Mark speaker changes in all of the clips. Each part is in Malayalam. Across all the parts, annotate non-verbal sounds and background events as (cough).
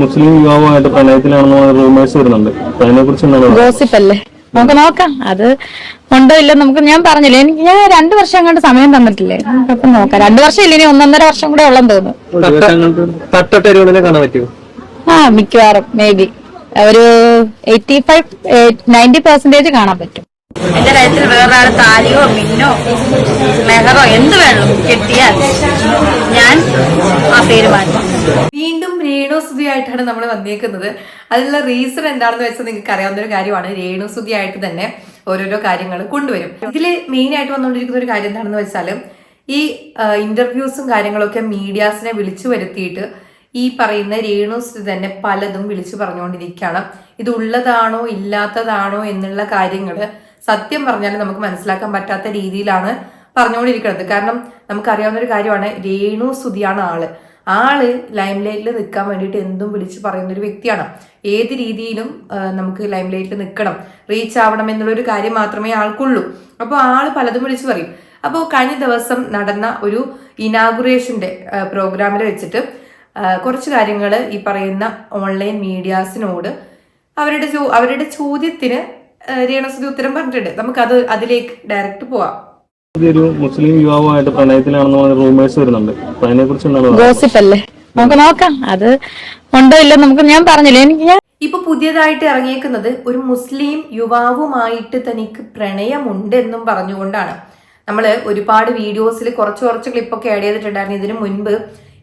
Speaker 1: മുസ്ലിം യുവാവുമായിട്ട് പ്രണയത്തിലാണെന്ന് റൂമേഴ്സ് വരുന്നുണ്ട്. അപ്പൊ അതിനെ കുറിച്ച് എന്താണ്
Speaker 2: ഗോസിപ്പ് അല്ലേ നമുക്ക് നോക്കാം. അത് ഉണ്ടോ ഇല്ല നമുക്ക് ഞാൻ പറഞ്ഞില്ലേ. എനിക്ക് ഞാൻ രണ്ടു വർഷം കണ്ട് സമയം തന്നിട്ടില്ലേ. നമുക്കപ്പം നോക്കാം. രണ്ടു വർഷം ഇല്ല ഇനി ഒന്നൊന്നര വർഷം കൂടെ ഉള്ളെന്ന് തോന്നുന്നു. ആ മിക്കവാറും. മേ ബി ഒരു എയ്റ്റി ഫൈവ് നയന്റി പെർസെന്റേജ് കാണാൻ പറ്റും.
Speaker 3: എന്റെ കാര്യത്തിൽ വേറൊരാൾ താലിയോ മിന്നോ മെഹറോ എന്ത് വേണം കിട്ടിയാൽ ഞാൻ ആ പേര് മാറ്റും.
Speaker 4: വീണ്ടും രേണുസുതിയായിട്ടാണ് നമ്മൾ വന്നേക്കുന്നത്. അതിനുള്ള റീസൺ എന്താണെന്ന് വെച്ചാൽ നിങ്ങൾക്ക് അറിയാവുന്ന ഒരു കാര്യമാണ്. രേണുസുതിയായിട്ട് തന്നെ ഓരോരോ കാര്യങ്ങൾ കൊണ്ടുവരും. ഇതിൽ മെയിൻ ആയിട്ട് വന്നുകൊണ്ടിരിക്കുന്ന ഒരു കാര്യം എന്താണെന്ന് വെച്ചാൽ ഈ ഇന്റർവ്യൂസും കാര്യങ്ങളൊക്കെ മീഡിയാസിനെ വിളിച്ചു വരുത്തിയിട്ട് ഈ പറയുന്ന രേണുസുതി തന്നെ പലതും വിളിച്ചു പറഞ്ഞുകൊണ്ടിരിക്കുകയാണ് ഇത് ഉള്ളതാണോ ഇല്ലാത്തതാണോ എന്നുള്ള കാര്യങ്ങൾ സത്യം പറഞ്ഞാൽ നമുക്ക് മനസ്സിലാക്കാൻ പറ്റാത്ത രീതിയിലാണ് പറഞ്ഞുകൊണ്ടിരിക്കുന്നത്. കാരണം നമുക്കറിയാവുന്ന ഒരു കാര്യമാണ് രേണു സുതിയാണ് ആൾ. ആൾ ലൈം ലൈറ്റിൽ നിൽക്കാൻ വേണ്ടിയിട്ട് എന്തും വിളിച്ച് പറയുന്ന ഒരു വ്യക്തിയാണ്. ഏത് രീതിയിലും നമുക്ക് ലൈം ലൈറ്റിൽ നിൽക്കണം. റീച്ച് ആവണം എന്നുള്ള ഒരു കാര്യം മാത്രമേ ആൾക്കുള്ളൂ. അപ്പോൾ ആൾ പലതും വിളിച്ച് പറയും. അപ്പോൾ കഴിഞ്ഞ ദിവസം നടന്ന ഒരു ഇനാഗുറേഷന്റെ പ്രോഗ്രാമിൽ വെച്ചിട്ട് കുറച്ച് കാര്യങ്ങൾ ഈ പറയുന്ന ഓൺലൈൻ മീഡിയാസിനോട് അവരുടെ അവരുടെ ചോദ്യത്തിന് രേണുസുതി ഉത്തരം പറഞ്ഞിട്ടുണ്ട്. നമുക്ക് അത് അതിലേക്ക് ഡയറക്റ്റ് പോവാം.
Speaker 1: ഒരു മുസ്ലിം യുവാവുമായിട്ട് പ്രണയത്തിലാണെന്ന് റൂമേഴ്സ് വരുന്നുണ്ട്. അപ്പൊ അതിനെ കുറിച്ച് ഗോസിപ്പല്ലേ
Speaker 2: ഗോസിപ്പ് അല്ലേ നമുക്ക് നോക്കാം. അത് ഉണ്ടോ ഇല്ല നമുക്ക് ഞാൻ പറഞ്ഞില്ലേ? എനിക്ക് ഞാൻ
Speaker 4: ഇപ്പൊ പുതിയതായിട്ട് ഇറങ്ങിയേക്കുന്നത് ഒരു മുസ്ലിം യുവാവുമായിട്ട് തനിക്ക് പ്രണയമുണ്ട് എന്നും പറഞ്ഞുകൊണ്ടാണ്. നമ്മൾ ഒരുപാട് വീഡിയോസിൽ കുറച്ച് കുറച്ച് ക്ലിപ്പൊക്കെ ആഡ് ചെയ്തിട്ടുണ്ടായിരുന്നു. ഇതിനു മുൻപ്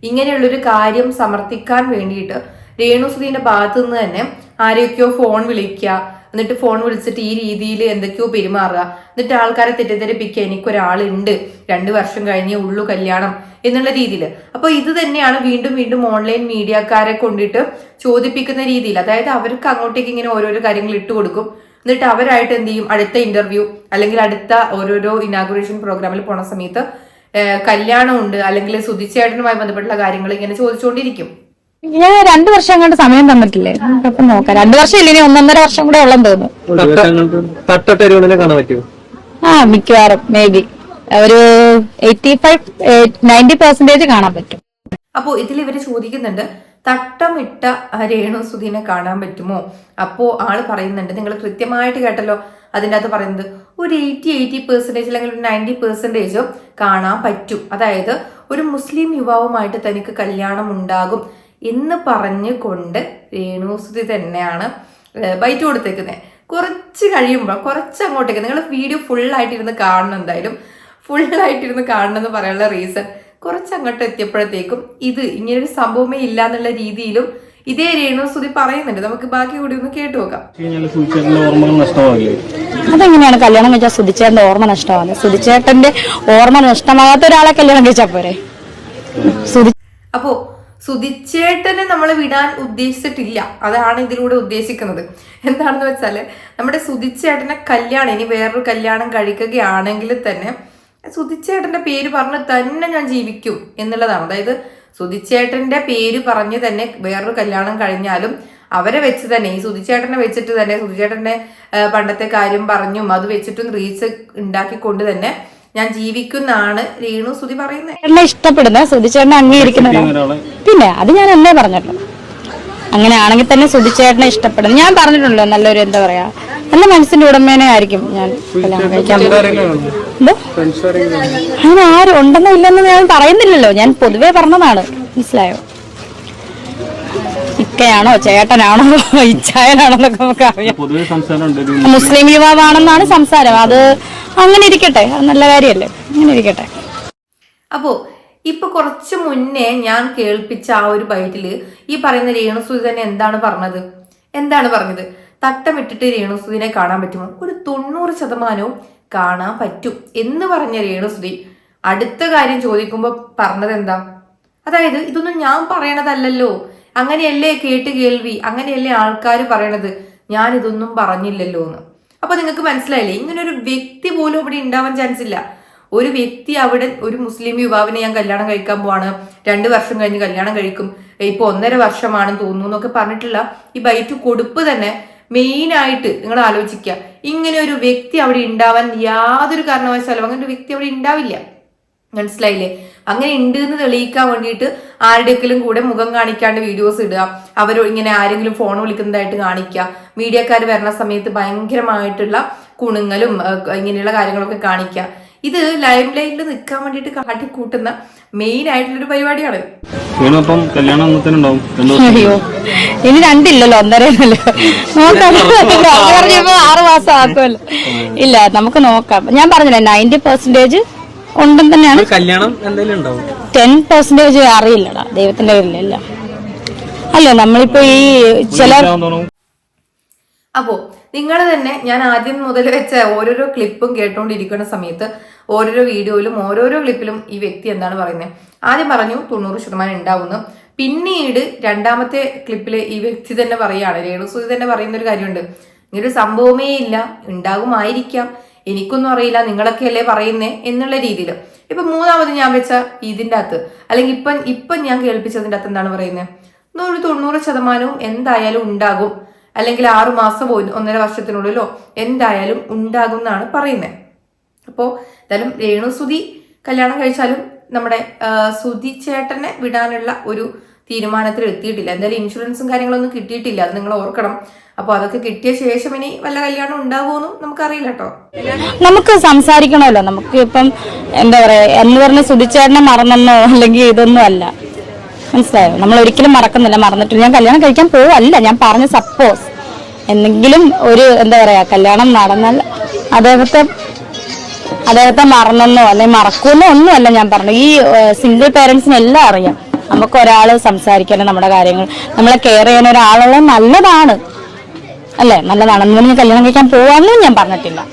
Speaker 4: ഇങ്ങനെയുള്ളൊരു കാര്യം സമർത്ഥിക്കാൻ വേണ്ടിയിട്ട് രേണുസുദീന്റെ ഭാഗത്തു നിന്ന് തന്നെ ആരെയൊക്കെയോ ഫോൺ വിളിക്കുക എന്നിട്ട് ഫോൺ വിളിച്ചിട്ട് ഈ രീതിയിൽ എന്തൊക്കെയോ പെരുമാറുക. എന്നിട്ട് ആൾക്കാരെ തെറ്റിദ്ധരിപ്പിക്കുക. എനിക്കൊരാളുണ്ട്. രണ്ട് വർഷം കഴിഞ്ഞേ ഉള്ളു കല്യാണം എന്നുള്ള രീതിയിൽ അപ്പോൾ ഇത് തന്നെയാണ് വീണ്ടും വീണ്ടും ഓൺലൈൻ മീഡിയക്കാരെ കൊണ്ടിട്ട് ചോദിപ്പിക്കുന്ന രീതിയിൽ അതായത് അവർക്ക് അങ്ങോട്ടേക്ക് ഇങ്ങനെ ഓരോരോ കാര്യങ്ങൾ ഇട്ട് കൊടുക്കും. എന്നിട്ട് അവരായിട്ട് എന്ത് ചെയ്യും? അടുത്ത ഇന്റർവ്യൂ അല്ലെങ്കിൽ അടുത്ത ഓരോരോ ഇനാഗുറേഷൻ പ്രോഗ്രാമിൽ പോണ സമയത്ത് കല്യാണമുണ്ട് അല്ലെങ്കിൽ സുധിച്ചേട്ടനുമായി ബന്ധപ്പെട്ടുള്ള കാര്യങ്ങൾ ഇങ്ങനെ ചോദിച്ചുകൊണ്ടിരിക്കും
Speaker 2: ഞാൻ രണ്ടു വർഷം അങ്ങോട്ട് സമയം തന്നിട്ടില്ലേ? നമുക്കപ്പം നോക്കാം. രണ്ടു വർഷം ഇല്ലേ ഇനി ഒന്നൊന്നര വർഷം കൂടെ ഉള്ളെന്ന് തോന്നുന്നു.
Speaker 5: തട്ടൊട്ടരുകളിനെ കാണാൻ പറ്റുമോ
Speaker 2: ആ മിക്കവാറും. മേ ബി ഒരു എയ്റ്റി ഫൈവ് നയന്റി പെർസെന്റേജ് കാണാൻ പറ്റും.
Speaker 4: അപ്പോൾ ഇതിൽ ഇവർ ചോദിക്കുന്നുണ്ട് തട്ടമിട്ട രേണു സുധീനെ കാണാൻ പറ്റുമോ? അപ്പോ ആൾ പറയുന്നുണ്ട് നിങ്ങൾ കൃത്യമായിട്ട് കേട്ടല്ലോ. അതിന്റെ അകത്ത് പറയുന്നത് ഒരു എയ്റ്റി എയ്റ്റി പെർസെന്റേജ് അല്ലെങ്കിൽ ഒരു നയന്റി പെർസെന്റേജോ കാണാൻ പറ്റും. അതായത് ഒരു മുസ്ലിം യുവാവുമായിട്ട് തനിക്ക് കല്യാണം ഉണ്ടാകും. എന്ന് പറഞ്ഞുകൊണ്ട് രേണുസുതി തന്നെയാണ് ബൈറ്റ് കൊടുത്തേക്കുന്നത് കുറച്ച് കഴിയുമ്പോൾ കുറച്ച് അങ്ങോട്ടേക്ക് നിങ്ങൾ വീഡിയോ ഫുള്ളായിട്ടിരുന്ന് കാണണം എന്തായാലും. ഫുള്ളായിട്ടിരുന്ന് ഇരുന്ന് കാണണം എന്ന് പറയാനുള്ള റീസൺ കുറച്ച് അങ്ങോട്ട് എത്തിയപ്പോഴത്തേക്കും ഇത് ഇങ്ങനൊരു സംഭവമേ ഇല്ല എന്നുള്ള രീതിയിലും ഇതേ രേണുസുതി പറയുന്നുണ്ട്. നമുക്ക് ബാക്കി കൂടി ഒന്ന് കേട്ടു നോക്കാം.
Speaker 2: അതെങ്ങനെയാണ് കല്യാണം കഴിച്ചാൽ സുധിച്ചേട്ടന്റെ ഓർമ്മ നഷ്ടമാവുന്നത് സുധിച്ചേട്ടന്റെ ഓർമ്മ നഷ്ടമാകാത്ത ഒരാളെ കല്യാണം കഴിച്ചാൽ പോരെ?
Speaker 4: അപ്പോ സുധിച്ചേട്ടനെ നമ്മൾ വിടാൻ ഉദ്ദേശിച്ചിട്ടില്ല. അതാണ് ഇതിലൂടെ ഉദ്ദേശിക്കുന്നത്. എന്താണെന്ന് വെച്ചാൽ നമ്മുടെ സുധിച്ചേട്ടനെ കല്യാണം ഇനി വേറൊരു കല്യാണം കഴിക്കുകയാണെങ്കിൽ തന്നെ സുധിച്ചേട്ടന്റെ പേര് പറഞ്ഞ് തന്നെ ഞാൻ ജീവിക്കും എന്നുള്ളതാണ്. അതായത് സുധിച്ചേട്ടന്റെ പേര് പറഞ്ഞ് തന്നെ വേറൊരു കല്യാണം കഴിഞ്ഞാലും അവരെ വെച്ച് തന്നെ ഈ സുധിച്ചേട്ടനെ വെച്ചിട്ട് തന്നെ സുധിച്ചേട്ടന്റെ പണ്ടത്തെ കാര്യം പറഞ്ഞും അത് വെച്ചിട്ടും റീച്ച് ഉണ്ടാക്കിക്കൊണ്ട് തന്നെ ഞാൻ ജീവിക്കുന്നാണ് രേണു സുതി പറയുന്നത്
Speaker 2: ചേട്ടനെ ഇഷ്ടപ്പെടുന്ന സുധിച്ചേട്ടനെ അംഗീകരിക്കുന്ന.
Speaker 1: ഒരാളെ
Speaker 2: പിന്നെ അത് ഞാൻ അല്ലേ പറഞ്ഞല്ലോ അങ്ങനെ ആണെങ്കിൽ തന്നെ സുധിച്ചേട്ടനെ ഇഷ്ടപ്പെടുന്നു. ഞാൻ പറഞ്ഞിട്ടുണ്ടല്ലോ നല്ലൊരു എന്താ പറയാ നല്ല മനസ്സിന്റെ ഉടമേനെ ആയിരിക്കും ഞാൻ കല്യാണം കഴിക്കാൻ പോകുന്നത്. എന്തോ? അങ്ങനെ ആരും ഉണ്ടെന്നോ ഇല്ലെന്നോ ഞാൻ പറയുന്നില്ലല്ലോ. ഞാൻ പൊതുവേ പറഞ്ഞതാണ്. മനസ്സിലായോ? ഇക്കയാണോ ചേട്ടനാണോ ഇച്ചായനാണോ എന്നൊക്കെ നമുക്ക് അറിയാം മുസ്ലിം യുവാവാണെന്നാണ് സംസാരം. അത് അങ്ങനെ ഇരിക്കട്ടെ അത് നല്ല കാര്യമല്ലേ? അങ്ങനെ ഇരിക്കട്ടെ.
Speaker 4: അപ്പോ ഇപ്പൊ കുറച്ച് മുന്നേ ഞാൻ കേൾപ്പിച്ച ആ ഒരു ബൈറ്റിൽ ഈ പറയുന്ന തന്നെ എന്താണ് പറഞ്ഞത്? എന്താണ് പറഞ്ഞത്? തട്ടമിട്ടിട്ട് രേണുസുധിനെ കാണാൻ പറ്റുമോ? ഒരു തൊണ്ണൂറ് ശതമാനവും കാണാൻ പറ്റും എന്ന് പറഞ്ഞ രേണുസുധി അടുത്ത കാര്യം ചോദിക്കുമ്പോൾ പറഞ്ഞത് എന്താ അതായത് ഇതൊന്നും ഞാൻ പറയണതല്ലല്ലോ. അങ്ങനെയല്ലേ കേട്ട് കേൾവി? അങ്ങനെയല്ലേ ആൾക്കാർ പറയണത്? ഞാൻ ഇതൊന്നും പറഞ്ഞില്ലല്ലോ എന്ന് അപ്പൊ നിങ്ങൾക്ക് മനസ്സിലായില്ലേ? ഇങ്ങനെ ഒരു വ്യക്തി പോലും ഇവിടെ ഉണ്ടാവാൻ ചാൻസ് ഇല്ല. ഒരു വ്യക്തി അവിടെ ഒരു മുസ്ലിം യുവാവിനെ ഞാൻ കല്യാണം കഴിക്കാൻ പോവാണ്. രണ്ട് വർഷം കഴിഞ്ഞ് കല്യാണം കഴിക്കും. ഇപ്പൊ ഒന്നര വർഷമാണെന്ന് തോന്നുന്നു എന്നൊക്കെ പറഞ്ഞിട്ടുള്ള ഈ ബൈറ്റ് കൊടുപ്പ് തന്നെ മെയിൻ ആയിട്ട് നിങ്ങൾ ആലോചിക്കുക. ഇങ്ങനെ ഒരു വ്യക്തി അവിടെ ഉണ്ടാവാൻ യാതൊരു കാരണവശാലും അങ്ങനെ ഒരു വ്യക്തി അവിടെ ഉണ്ടാവില്ല. മനസ്സിലായില്ലേ? അങ്ങനെ ഉണ്ട് എന്ന് തെളിയിക്കാൻ വേണ്ടിയിട്ട് ആരുടെയെങ്കിലും കൂടെ മുഖം കാണിക്കാണ്ട് വീഡിയോസ് ഇടുക. അവർ ഇങ്ങനെ ആരെങ്കിലും ഫോൺ വിളിക്കുന്നതായിട്ട് കാണിക്കുക. മീഡിയക്കാർ വരുന്ന സമയത്ത് ഭയങ്കരമായിട്ടുള്ള കുണുങ്ങലും ഇങ്ങനെയുള്ള കാര്യങ്ങളൊക്കെ കാണിക്കുക. ഇത് ലൈം ലൈനിൽ നിൽക്കാൻ വേണ്ടിയിട്ട് കാട്ടിക്കൂട്ടുന്ന മെയിൻ ആയിട്ടുള്ളൊരു പരിപാടിയാണ്.
Speaker 2: അയ്യോ. ഇനി രണ്ടില്ലല്ലോ ഒന്നരല്ലോ നോക്കാം. (laughs) പറഞ്ഞപ്പോ ആറ് മാസം ആക്കുമല്ലോ. ഇല്ല നമുക്ക് നോക്കാം. ഞാൻ പറഞ്ഞില്ലേ നയന്റി പെർസെന്റേജ് ഉണ്ടെന്ന് തന്നെയാണ്.
Speaker 5: കല്യാണം എന്തെങ്കിലും ഉണ്ടാവും
Speaker 2: ടെൻ പെർസെന്റേജ് അറിയില്ലടാ ദൈവത്തിന്റെ പേരിലല്ല അല്ല നമ്മളിപ്പോ ഈ ചില
Speaker 4: അപ്പോ നിങ്ങൾ തന്നെ ഞാൻ ആദ്യം മുതൽ വെച്ച ഓരോരോ ക്ലിപ്പും കേട്ടോണ്ടിരിക്കുന്ന സമയത്ത് ഓരോരോ വീഡിയോയിലും ഓരോരോ ക്ലിപ്പിലും ഈ വ്യക്തി എന്താണ് പറയുന്നത് ആദ്യം പറഞ്ഞു തൊണ്ണൂറ് ശതമാനം ഉണ്ടാവുന്നു പിന്നീട് രണ്ടാമത്തെ ക്ലിപ്പിൽ ഈ വ്യക്തി തന്നെ പറയാണ് രേണുസുതി തന്നെ പറയുന്ന ഒരു കാര്യമുണ്ട്. ഇങ്ങനൊരു സംഭവമേ ഇല്ല ഉണ്ടാകുമായിരിക്കാം. എനിക്കൊന്നും അറിയില്ല നിങ്ങളൊക്കെ അല്ലേ പറയുന്നേ എന്നുള്ള രീതിയിൽ ഇപ്പൊ മൂന്നാമത് ഞാൻ വെച്ച ഇതിന്റെ അകത്ത് അല്ലെങ്കിൽ ഇപ്പം ഇപ്പം ഞാൻ കേൾപ്പിച്ചതിന്റെ അകത്ത് എന്താണ് പറയുന്നത് ഒരു തൊണ്ണൂറ് ശതമാനവും എന്തായാലും ഉണ്ടാകും അല്ലെങ്കിൽ ആറു മാസം ഒന്നര വർഷത്തിനുള്ളിലോ എന്തായാലും ഉണ്ടാകും എന്നാണ് പറയുന്നത് അപ്പോൾ എന്തായാലും രേണു സുതി കല്യാണം കഴിച്ചാലും നമ്മുടെ സുതി ചേട്ടനെ വിടാനുള്ള ഒരു തീരുമാനത്തിൽ എത്തിയിട്ടില്ല എന്തായാലും ഇൻഷുറൻസും കാര്യങ്ങളൊന്നും കിട്ടിയിട്ടില്ല. അത് നിങ്ങൾ ഓർക്കണം. അപ്പൊ അതൊക്കെ കിട്ടിയ ശേഷം ഇനി വല്ല കല്യാണം ഉണ്ടാവുമെന്നും നമുക്കറിയില്ല കേട്ടോ.
Speaker 2: നമുക്ക് സംസാരിക്കണമല്ലോ. നമുക്ക് ഇപ്പം എന്താ പറയാ എന്ന് പറഞ്ഞ സുധിച്ചേട്ടനെ മറന്നെന്നോ അല്ലെങ്കിൽ ഇതൊന്നും അല്ല. മനസ്സിലായോ? നമ്മൾ ഒരിക്കലും മറക്കുന്നില്ല. മറന്നിട്ടില്ല. ഞാൻ കല്യാണം കഴിക്കാൻ പോവല്ല. ഞാൻ പറഞ്ഞ സപ്പോസ് എന്തെങ്കിലും ഒരു എന്താ പറയാ കല്യാണം നടന്നാൽ അദ്ദേഹത്തെ അദ്ദേഹത്തെ മറന്നെന്നോ അല്ലെങ്കിൽ മറക്കുമെന്നോ ഒന്നുമല്ല ഞാൻ പറഞ്ഞു ഈ സിംഗിൾ പേരൻസിനെല്ലാം അറിയാം. നമുക്ക് ഒരാൾ സംസാരിക്കാനും നമ്മുടെ കാര്യങ്ങൾ. നമ്മളെ കെയർ ചെയ്യാൻ ഒരാളുള്ള നല്ലതാണ്. അല്ലേ? നല്ലതാണ്. പറഞ്ഞ് കല്യാണം കഴിക്കാൻ പോവാന്നും ഞാൻ പറഞ്ഞിട്ടില്ല.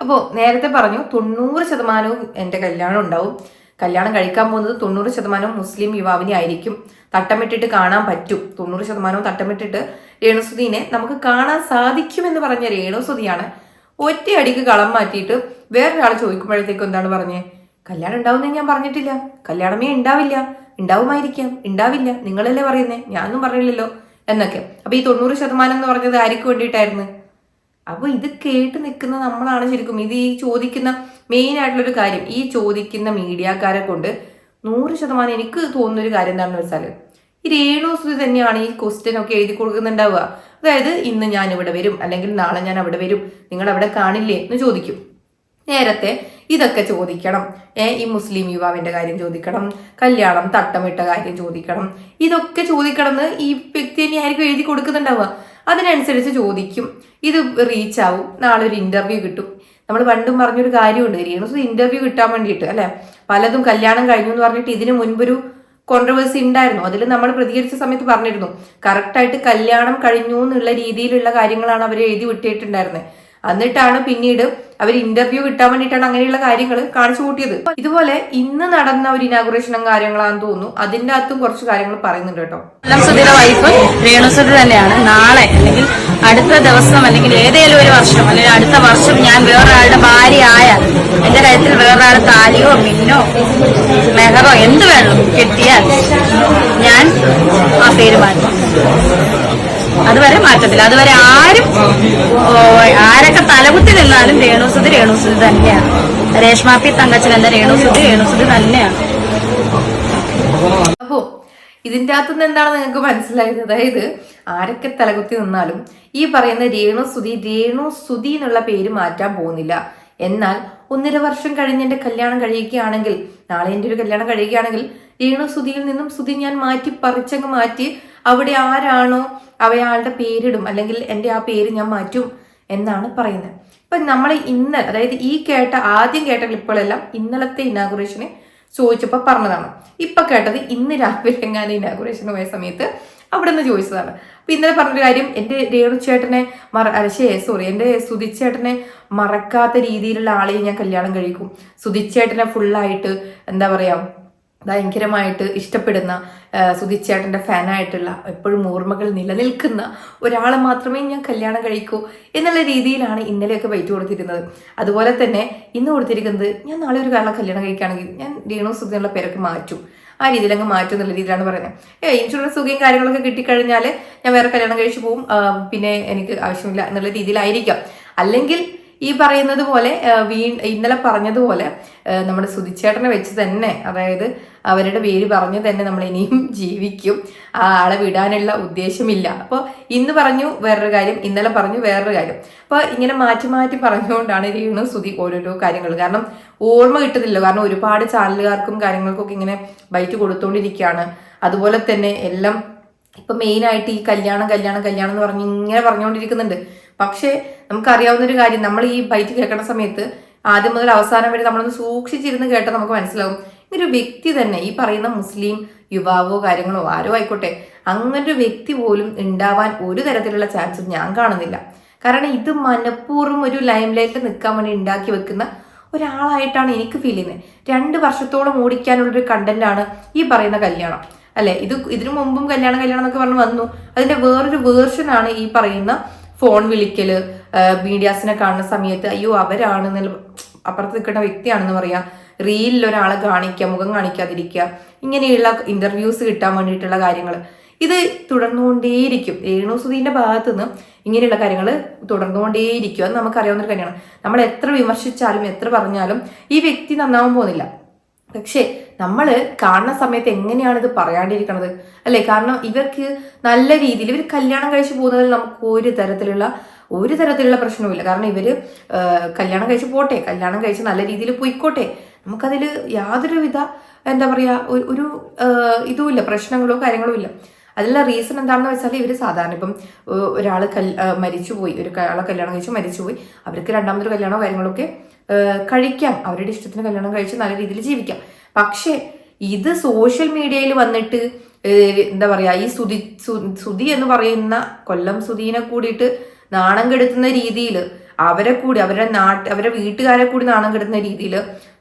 Speaker 4: അപ്പോൾ നേരത്തെ പറഞ്ഞു തൊണ്ണൂറ് ശതമാനവും എന്റെ കല്യാണം ഉണ്ടാവും. കല്യാണം കഴിക്കാൻ പോകുന്നത് തൊണ്ണൂറ് ശതമാനവും മുസ്ലിം യുവാവിനെ ആയിരിക്കും. തട്ടമിട്ടിട്ട് കാണാൻ പറ്റും. തൊണ്ണൂറ് ശതമാനവും തട്ടമിട്ടിട്ട് രേണുസുദീനെ നമുക്ക് കാണാൻ സാധിക്കും എന്ന് പറഞ്ഞ രേണുസുദിയാണ് ഒറ്റയടിക്ക് കളം മാറ്റിയിട്ട് വേറൊരാൾ ചോദിക്കുമ്പോഴത്തേക്കും എന്താണ് പറഞ്ഞേ? കല്യാണം ഉണ്ടാവുമെന്ന് ഞാൻ പറഞ്ഞിട്ടില്ല. കല്യാണമേ ഉണ്ടാവില്ല. ഉണ്ടാവുമായിരിക്കാം. ഉണ്ടാവില്ല. നിങ്ങളല്ലേ പറയുന്നേ? ഞാനൊന്നും പറയില്ലല്ലോ എന്നൊക്കെ. അപ്പൊ ഈ തൊണ്ണൂറ് ശതമാനം എന്ന് പറഞ്ഞത് ആർക്ക് വേണ്ടിയിട്ടായിരുന്നു? അപ്പൊ ഇത് കേട്ട് നിൽക്കുന്ന നമ്മളാണ് ശരിക്കും. ഇത് ഈ ചോദിക്കുന്ന മെയിൻ ആയിട്ടുള്ളൊരു കാര്യം. ഈ ചോദിക്കുന്ന മീഡിയക്കാരെ കൊണ്ട് നൂറ് ശതമാനം എനിക്ക് തോന്നുന്ന ഒരു കാര്യം എന്താണെന്ന് വെച്ചാൽ ഈ രേണുസുതി തന്നെയാണ് ഈ ക്വസ്റ്റ്യൻ ഒക്കെ എഴുതി കൊടുക്കുന്നുണ്ടാവുക. അതായത് ഇന്ന് ഞാൻ ഇവിടെ വരും അല്ലെങ്കിൽ നാളെ ഞാൻ അവിടെ വരും. നിങ്ങൾ അവിടെ കാണില്ലേ എന്ന് ചോദിക്കും. നേരത്തെ ഇതൊക്കെ ചോദിക്കണം. ഈ മുസ്ലിം യുവാവിന്റെ കാര്യം ചോദിക്കണം. കല്യാണം തട്ടമിട്ട കാര്യം ചോദിക്കണം. ഇതൊക്കെ ചോദിക്കണം എന്ന് ഈ വ്യക്തി തന്നെയായിരിക്കും എഴുതി കൊടുക്കുന്നുണ്ടാവുക. അതിനനുസരിച്ച് ചോദിക്കും. ഇത് റീച്ച് ആവും. നാളെ ഒരു ഇന്റർവ്യൂ കിട്ടും. നമ്മൾ പണ്ടും പറഞ്ഞൊരു കാര്യമുണ്ട്. രേണുസ് ഇന്റർവ്യൂ കിട്ടാൻ വേണ്ടിയിട്ട് അല്ലേ? പലതും കല്യാണം കഴിഞ്ഞു എന്ന് പറഞ്ഞിട്ട് ഇതിനു മുൻപൊരു കോൺട്രവേഴ്സി ഉണ്ടായിരുന്നു. അതിൽ നമ്മൾ പ്രതികരിച്ച സമയത്ത് പറഞ്ഞിരുന്നു. കറക്റ്റായിട്ട് കല്യാണം കഴിഞ്ഞു എന്നുള്ള രീതിയിലുള്ള കാര്യങ്ങളാണ് അവർ എഴുതി വിട്ടിട്ടുണ്ടായിരുന്നത് എന്നിട്ടാണ് പിന്നീട് അവർ ഇന്റർവ്യൂ കിട്ടാൻ വേണ്ടിയിട്ടാണ് അങ്ങനെയുള്ള കാര്യങ്ങൾ കാണിച്ചു കൂട്ടിയത്. ഇതുപോലെ ഇന്ന് നടന്ന ഒരു ഇനാഗുറേഷനും കാര്യങ്ങളാണെന്ന് തോന്നുന്നു. അതിന്റെ അകത്തും കുറച്ച് കാര്യങ്ങൾ പറയുന്നുണ്ട് കേട്ടോ.
Speaker 3: സുധീര വൈഫ് രേണുസുധി തന്നെയാണ്. നാളെ അല്ലെങ്കിൽ അടുത്ത ദിവസം അല്ലെങ്കിൽ ഏതെങ്കിലും ഒരു വർഷം അല്ലെങ്കിൽ അടുത്ത വർഷം ഞാൻ വേറൊരാളുടെ ഭാര്യ ആയാൽ എന്റെ കാര്യത്തിൽ വേറൊരാൾ താലിയോ മിന്നോ മെഹറോ എന്ത് വേണം കെട്ടിയാൽ ഞാൻ ആ മാറ്റും. അതുവരെ മാറ്റത്തില്ല. അതുവരെ ആരും ആരൊക്കെ തലകുത്തി നിന്നാലും രേണുസുതി രേണുസുതി തന്നെയാണ്. രേഷ്മാപ്പി തങ്കച്ചൻ എന്ന രേണുസുതി രേണുസുതി തന്നെയാണ്.
Speaker 4: അപ്പോ ഇതിന്റെ അകത്തുനിന്ന് എന്താണ് നിങ്ങൾക്ക് മനസ്സിലായത്? അതായത് ആരൊക്കെ തലകുത്തി നിന്നാലും ഈ പറയുന്ന രേണു സുതി രേണു സുതി എന്നുള്ള പേര് മാറ്റാൻ പോകുന്നില്ല. എന്നാൽ ഒന്നര വർഷം കഴിഞ്ഞ് എന്റെ കല്യാണം കഴിയുകയാണെങ്കിൽ നാളെ എന്റെ ഒരു കല്യാണം കഴിയുകയാണെങ്കിൽ രേണു സുതിയിൽ നിന്നും സുതി ഞാൻ മാറ്റി പറിച്ചങ്ങ് മാറ്റി അവിടെ ആരാണോ അവയാളുടെ പേരിടും അല്ലെങ്കിൽ എന്റെ ആ പേര് ഞാൻ മാറ്റും എന്നാണ് പറയുന്നത്. ഇപ്പൊ നമ്മൾ ഇന്ന് അതായത് ഈ കേട്ട ആദ്യം കേട്ട ക്ലിപ്പുകളെല്ലാം ഇന്നലത്തെ ഇനാഗുറേഷന് ചോദിച്ചപ്പോൾ പറഞ്ഞതാണ്. ഇപ്പൊ കേട്ടത് ഇന്ന് രാവിലെ എങ്ങാനും ഇനാഗുറേഷന് പോയ സമയത്ത് അവിടെ നിന്ന് ചോദിച്ചതാണ്. അപ്പൊ ഇന്നലെ പറഞ്ഞൊരു കാര്യം എന്റെ രേണു ചേട്ടനെ മറ അലശേ സോറി എന്റെ സുധിച്ചേട്ടനെ മറക്കാത്ത രീതിയിലുള്ള ആളെ ഞാൻ കല്യാണം കഴിക്കും. സുധിച്ചേട്ടനെ ഫുള്ളായിട്ട് എന്താ പറയാ ഭയങ്കരമായിട്ട് ഇഷ്ടപ്പെടുന്ന ആ, സുധിച്ചേട്ടന്റെ ഫാനായിട്ടുള്ള എപ്പോഴും ഓർമ്മകൾ നിലനിൽക്കുന്ന ഒരാളെ മാത്രമേ ഞാൻ കല്യാണം കഴിക്കൂ എന്നുള്ള രീതിയിലാണ് ഇന്നലെയൊക്കെ വെയിറ്റ് കൊടുത്തിരുന്നത്. അതുപോലെ തന്നെ ഇന്ന് കൊടുത്തിരിക്കുന്നത് ഞാൻ നാളെ ഒരു കാലം കല്യാണം കഴിക്കുകയാണെങ്കിൽ ഞാൻ രേണു സുധിയുള്ള പേരൊക്കെ മാറ്റും. ആ രീതിയിൽ അങ്ങ് മാറ്റും എന്നുള്ള രീതിയിലാണ് പറയുന്നത്. ഏ ഇൻഷുറൻസ് തുകയും കാര്യങ്ങളൊക്കെ കിട്ടിക്കഴിഞ്ഞാൽ ഞാൻ വേറെ കല്യാണം കഴിച്ചു പോകും പിന്നെ എനിക്ക് ആവശ്യമില്ല എന്നുള്ള രീതിയിലായിരിക്കാം. അല്ലെങ്കിൽ ഈ പറയുന്നത് പോലെ വീ ഇന്നലെ പറഞ്ഞതുപോലെ നമ്മുടെ സുധിച്ചേട്ടനെ വെച്ച് തന്നെ അതായത് അവരുടെ പേര് പറഞ്ഞു തന്നെ നമ്മൾ ഇനിയും (laughs) ജീവിക്കും. ആ ആളെ വിടാനുള്ള ഉദ്ദേശമില്ല. അപ്പോൾ ഇന്ന് പറഞ്ഞു വേറൊരു കാര്യം ഇന്നലെ പറഞ്ഞു വേറൊരു കാര്യം. അപ്പോൾ ഇങ്ങനെ മാറ്റി മാറ്റി പറഞ്ഞുകൊണ്ടാണ് രേണു സ്തുതി ഓരോരോ കാര്യങ്ങൾ. കാരണം ഓർമ്മ കിട്ടുന്നില്ല. കാരണം ഒരുപാട് ചാനലുകാർക്കും കാര്യങ്ങൾക്കൊക്കെ ഇങ്ങനെ ബൈറ്റ് കൊടുത്തുകൊണ്ടിരിക്കുകയാണ് അതുപോലെ തന്നെ എല്ലാം ഇപ്പം മെയിനായിട്ട് ഈ കല്യാണം കല്യാണം കല്യാണം എന്ന് പറഞ്ഞ് ഇങ്ങനെ പറഞ്ഞുകൊണ്ടിരിക്കുന്നുണ്ട്. പക്ഷേ നമുക്കറിയാവുന്ന ഒരു കാര്യം നമ്മൾ ഈ ബൈറ്റ് കേൾക്കുന്ന സമയത്ത് ആദ്യം മുതൽ അവസാനം വരെ നമ്മളൊന്ന് സൂക്ഷിച്ചിരുന്ന് കേട്ടാൽ നമുക്ക് മനസ്സിലാവും. ഒരു വ്യക്തി തന്നെ ഈ പറയുന്ന മുസ്ലിം യുവാവോ കാര്യങ്ങളോ ആരോ ആയിക്കോട്ടെ അങ്ങനെ ഒരു വ്യക്തി പോലും ഉണ്ടാവാൻ ഒരു തരത്തിലുള്ള ചാൻസും ഞാൻ കാണുന്നില്ല. കാരണം ഇത് മനഃപൂർവം ഒരു ലൈം ലൈറ്റിൽ നിൽക്കാൻ വേണ്ടി ഉണ്ടാക്കി വെക്കുന്ന ഒരാളായിട്ടാണ് എനിക്ക് ഫീൽ ചെയ്യുന്നത്. രണ്ട് വർഷത്തോളം ഓടിക്കാനുള്ളൊരു കണ്ടന്റാണ് ഈ പറയുന്ന കല്യാണം. അല്ലെ? ഇത് ഇതിനു മുമ്പും കല്യാണം കല്യാണം എന്നൊക്കെ പറഞ്ഞ് വന്നു. അതിന്റെ വേറൊരു ആണ് ഈ പറയുന്ന ഫോൺ വിളിക്കൽ മീഡിയാസിനെ കാണുന്ന സമയത്ത് അയ്യോ അവരാണ് അപ്പുറത്ത് നിൽക്കുന്ന വ്യക്തിയാണെന്ന് പറയാ. റീലിൽ ഒരാളെ കാണിക്കുക മുഖം കാണിക്കാതിരിക്കുക ഇങ്ങനെയുള്ള ഇന്റർവ്യൂസ് കിട്ടാൻ വേണ്ടിയിട്ടുള്ള കാര്യങ്ങൾ ഇത് തുടർന്നുകൊണ്ടേയിരിക്കും. രേണു സുധീന്റെ ഭാഗത്തു നിന്ന് ഇങ്ങനെയുള്ള കാര്യങ്ങൾ തുടർന്നുകൊണ്ടേയിരിക്കും. അത് നമുക്കറിയാവുന്ന ഒരു കാര്യമാണ്. നമ്മൾ എത്ര വിമർശിച്ചാലും എത്ര പറഞ്ഞാലും ഈ വ്യക്തി നന്നാവാൻ പോകുന്നില്ല. പക്ഷേ നമ്മൾ കാണുന്ന സമയത്ത് എങ്ങനെയാണ് ഇത് പറയാണ്ടിരിക്കണത്? അല്ലേ? കാരണം ഇവർക്ക് നല്ല രീതിയിൽ ഇവർ കല്യാണം കഴിച്ചു പോകുന്നതിൽ നമുക്ക് ഒരു തരത്തിലുള്ള ഒരു തരത്തിലുള്ള പ്രശ്നവുമില്ല. കാരണം ഇവർ കല്യാണം കഴിച്ച് പോട്ടെ കല്യാണം കഴിച്ച് നല്ല രീതിയിൽ പോയിക്കോട്ടെ. നമുക്കതിൽ യാതൊരുവിധ എന്താ പറയുക ഒരു- ഇതുമില്ല പ്രശ്നങ്ങളോ കാര്യങ്ങളോ ഇല്ല. അതിലുള്ള റീസൺ എന്താണെന്ന് വെച്ചാൽ ഇവർ സാധാരണ ഇപ്പം ഒരാൾ കൽ മരിച്ചുപോയി ഒരു ആളെ കല്യാണം കഴിച്ച് മരിച്ചുപോയി. അവർക്ക് രണ്ടാമതൊരു കല്യാണമോ കാര്യങ്ങളൊക്കെ കഴിക്കാം. അവരുടെ ഇഷ്ടത്തിന് കല്യാണം കഴിച്ച് നല്ല രീതിയിൽ ജീവിക്കാം. പക്ഷേ ഇത് സോഷ്യൽ മീഡിയയിൽ വന്നിട്ട് എന്താ പറയുക ഈ സുതി സുതി എന്ന് പറയുന്ന കൊല്ലം സുധീനെ കൂടിയിട്ട് നാണം കെടുത്തുന്ന രീതിയിൽ അവരെ കൂടി അവരുടെ നാട്ട് അവരുടെ വീട്ടുകാരെ കൂടി നാണം കെടുന്ന രീതിയിൽ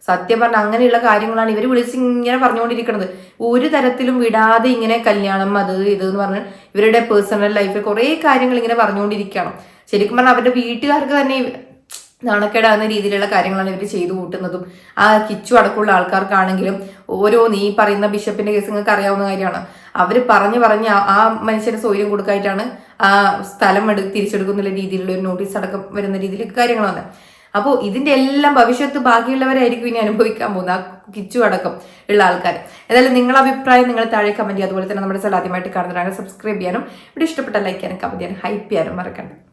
Speaker 4: സത്യം പറഞ്ഞ അങ്ങനെയുള്ള കാര്യങ്ങളാണ് ഇവർ വിളിച്ച് ഇങ്ങനെ പറഞ്ഞുകൊണ്ടിരിക്കുന്നത് ഒരു തരത്തിലും വിടാതെ ഇങ്ങനെ കല്യാണം അത് ഇത് എന്ന് പറഞ്ഞ് ഇവരുടെ പേഴ്സണൽ ലൈഫിൽ കുറേ കാര്യങ്ങൾ ഇങ്ങനെ പറഞ്ഞുകൊണ്ടിരിക്കുകയാണ്. ശരിക്കും പറഞ്ഞാൽ അവരുടെ വീട്ടുകാർക്ക് തന്നെ നാണക്കേടാകുന്ന രീതിയിലുള്ള കാര്യങ്ങളാണ് ഇവർ ചെയ്തു കൂട്ടുന്നതും. ആ കിച്ചു അടക്കമുള്ള ആൾക്കാർക്കാണെങ്കിലും ഓരോ നീ പറയുന്ന ബിഷപ്പിന്റെ കേസ് നിങ്ങൾക്ക് അറിയാവുന്ന കാര്യമാണ്. അവർ പറഞ്ഞു പറഞ്ഞ് ആ- മനുഷ്യന് സൗകര്യം കൊടുക്കായിട്ടാണ് ആ സ്ഥലം എടു തിരിച്ചെടുക്കുന്ന രീതിയിലുള്ള ഒരു നോട്ടീസ് അടക്കം വരുന്ന രീതിയിലേക്ക് കാര്യങ്ങളാണ്. അപ്പോൾ ഇതിന്റെ എല്ലാം ഭവിഷ്യത്ത് ബാക്കിയുള്ളവരായിരിക്കും ഇനി അനുഭവിക്കാൻ പോകുന്നത് ആ കിച്ചു അടക്കം ഉള്ള ആൾക്കാർ ഏതായാലും നിങ്ങളുടെ അഭിപ്രായം നിങ്ങൾ താഴെ കമന്റ് ചെയ്യുക. അതുപോലെ തന്നെ നമ്മുടെ സ്ഥലം ആദ്യമായിട്ട് കാണുന്നതാണ് സബ്സ്ക്രൈബ് ചെയ്യാനും ഇവിടെ ഇഷ്ടപ്പെട്ട ലൈക്ക് ചെയ്യാനും കമന്റ് ചെയ്യാനും ഹൈപ്പ് ചെയ്യാനും മറക്കണ്ട.